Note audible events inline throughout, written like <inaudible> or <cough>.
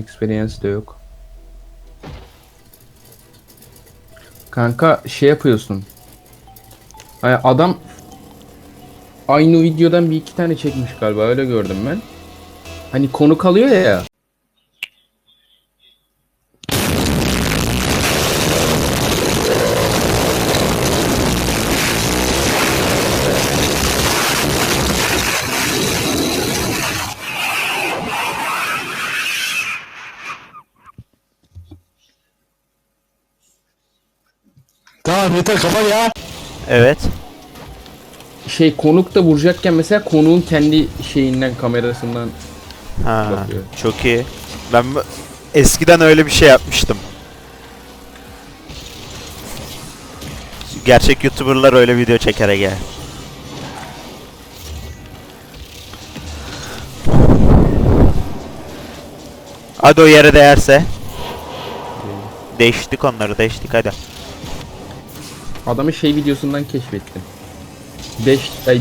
experience de yok. Kanka şey yapıyorsun. Adam aynı videodan bir iki tane çekmiş galiba öyle gördüm ben. Hani konu kalıyor ya. Tamam yeter kapat ya. Evet. Şey konuk da vuracakken mesela konuğun kendi şeyinden kamerasından Ha, Bakıyor. çok iyi. Ben eskiden öyle bir şey yapmıştım. Gerçek YouTuber'lar öyle video çeker Ege. Hadi o yere değerse. Değiştik onları değiştik hadi. Adamı şey videosundan keşfettim. 5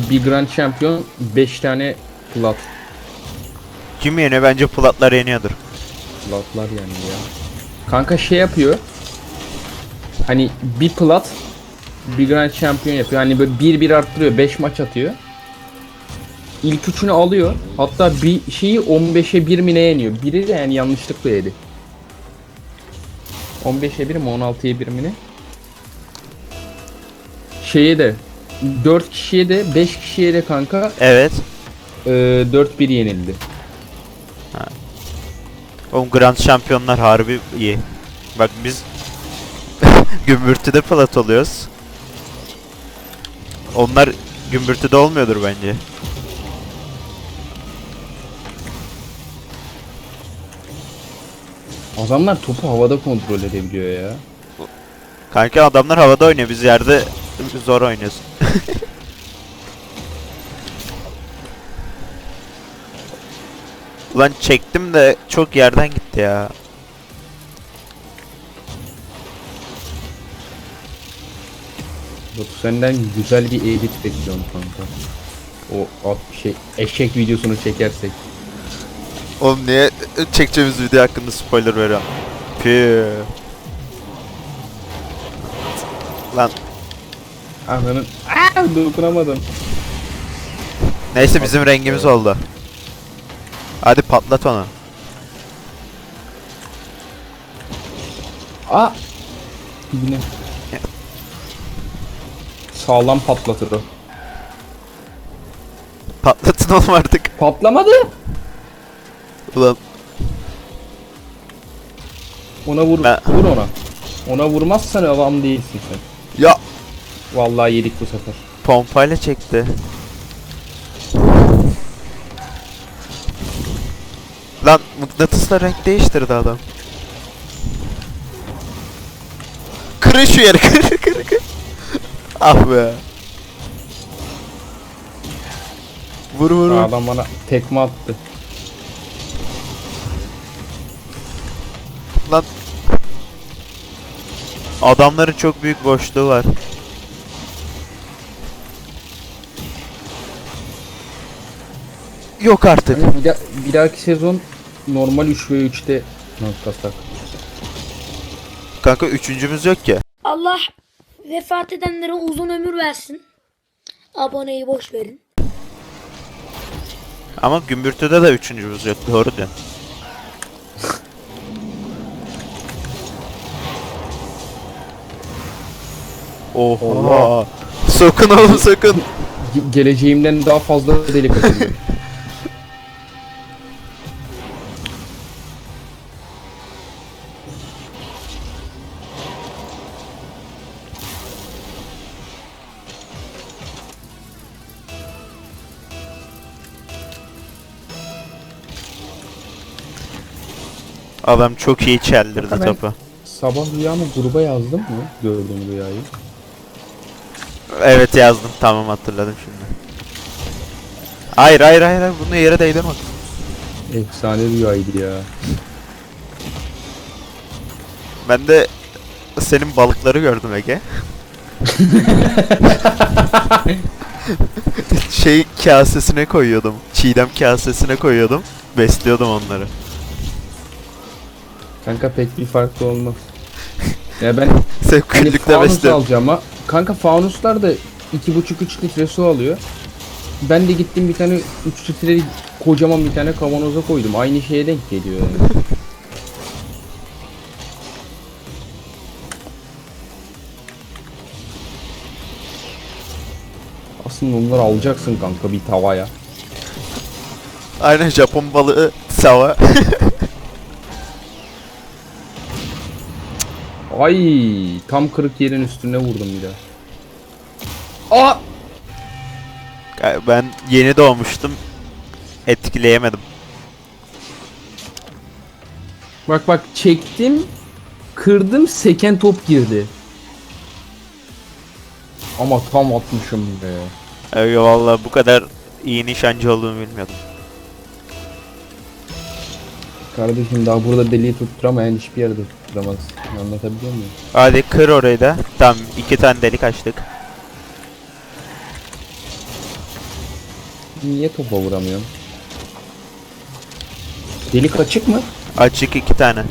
bir Grand Champion 5 tane plat. Kim yeniyor? Bence Platlar yeniyordur. Platlar yani ya. Kanka şey yapıyor. Hani bir plat bir Grand Champion yapıyor. Hani böyle 1-1 arttırıyor. 5 maç atıyor. İlk üçünü alıyor. Hatta bir şeyi 15'e 1 mi ne yeniyor? Biri de yani yanlışlıkla yedi. 15'e 1 mi 16'ya 1 mi ne? Şeye de 4 kişiye de 5 kişiye de kanka Evet. e, 4-1 yenildi. Oğlum Grand Şampiyonlar harbi iyi. Bak biz <laughs> gümbürtüde plat oluyoruz. Onlar gümbürtüde olmuyordur bence. Adamlar topu havada kontrol edebiliyor ya. Kanka adamlar havada oynuyor biz yerde zor oynuyoruz. Ulan <laughs> çektim de çok yerden gitti ya. Batu senden güzel bir edit bekliyorum kanka. O at şey eşek videosunu çekersek. Oğlum niye çekeceğimiz video hakkında spoiler veriyorum? Püh. Lan Ananın Aa, <laughs> dokunamadım. neyse bizim rengimiz oldu. Hadi patlat onu. Aa. Yine. Sağlam patlatır o. Patlatın oğlum artık. Patlamadı. Ulan Ona vur. Ben- Vur ona. Ona vurmazsan adam değilsin sen. ya Vallahi yedik bu sefer. pompayla çekti. Lan mıknatısla renk değiştirdi adam. Kırın şu yeri <laughs> kır kır kır. Ah be. Vur vur vur. Adam bana tekme attı. Lan. Adamların çok büyük boşluğu var. Yok artık. Hani bir, da- bir dahaki sezon normal 3 ve 3'te noktasak. Kanka üçüncümüz yok ki. Allah vefat edenlere uzun ömür versin. Aboneyi boş verin. Ama gümbürtüde de üçüncümüz yok. Doğru diyorsun. Oha. Oha. Sokun oğlum sokun. Ge- geleceğimden daha fazla delik atıldı. <laughs> Adam çok iyi çeldirdi Ben- topu. Sabah rüyamı gruba yazdım mı? Gördüğüm rüyayı. Evet yazdım. Tamam hatırladım şimdi. Hayır hayır hayır hayır. bunu yere değdirme. Efsane rüyaydı ya. Ben de senin balıkları gördüm Ege. <laughs> şey kasesine koyuyordum. Çiğdem kasesine koyuyordum. Besliyordum onları. Kanka pek bir farklı olmaz. <laughs> Ya ben hani besle. alacağım ama kanka fanuslar da 2,5-3 litre su alıyor. Ben de gittim bir tane 3 litre kocaman bir tane kavanoza koydum. Aynı şeye denk geliyor yani. <laughs> Aslında onları alacaksın kanka bir tavaya. Aynen Japon balığı sava. <laughs> Ay tam kırık yerin üstüne vurdum bir daha. Aa! ben yeni doğmuştum. Etkileyemedim. Bak bak çektim, kırdım, seken top girdi. Ama tam atmışım be. Ee, vallahi bu kadar iyi nişancı olduğunu bilmiyordum. Kardeşim daha burada deliği tutturamayan hiçbir yerde tutturamaz. Anlatabiliyor muyum? Hadi kır orayı da. Tamam iki tane delik açtık. Niye topa vuramıyorum? Delik açık mı? Açık iki tane.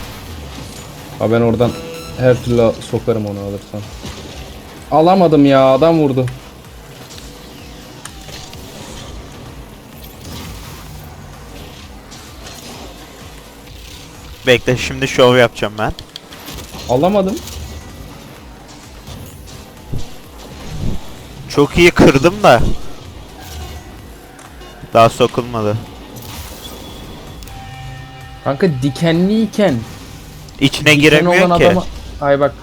Ha ben oradan her türlü sokarım onu alırsan. Alamadım ya adam vurdu. Bekle şimdi şov yapacağım ben. Alamadım. Çok iyi kırdım da. Daha sokulmadı. Kanka dikenliyken İçine giremiyor ki. adama ay bak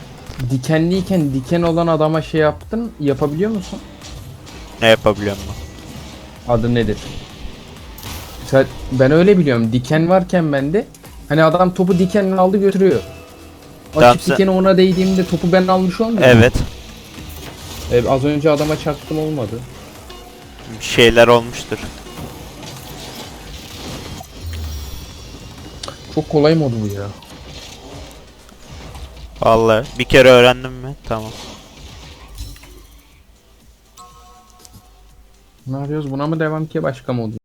dikenliyken diken olan adama şey yaptın yapabiliyor musun? Ne yapabiliyorum ben? Adı nedir? Ben öyle biliyorum. Diken varken bende hani adam topu dikenle aldı götürüyor. Tamam, Açık sen- dikeni ona değdiğimde topu ben almış olmuyor. mu? Evet. E, az önce adama çaktım olmadı. Şeyler olmuştur. Çok kolay modu bu ya. Vallahi bir kere öğrendim mi? Tamam. Ne yapıyoruz? Buna mı devam ki başka modu?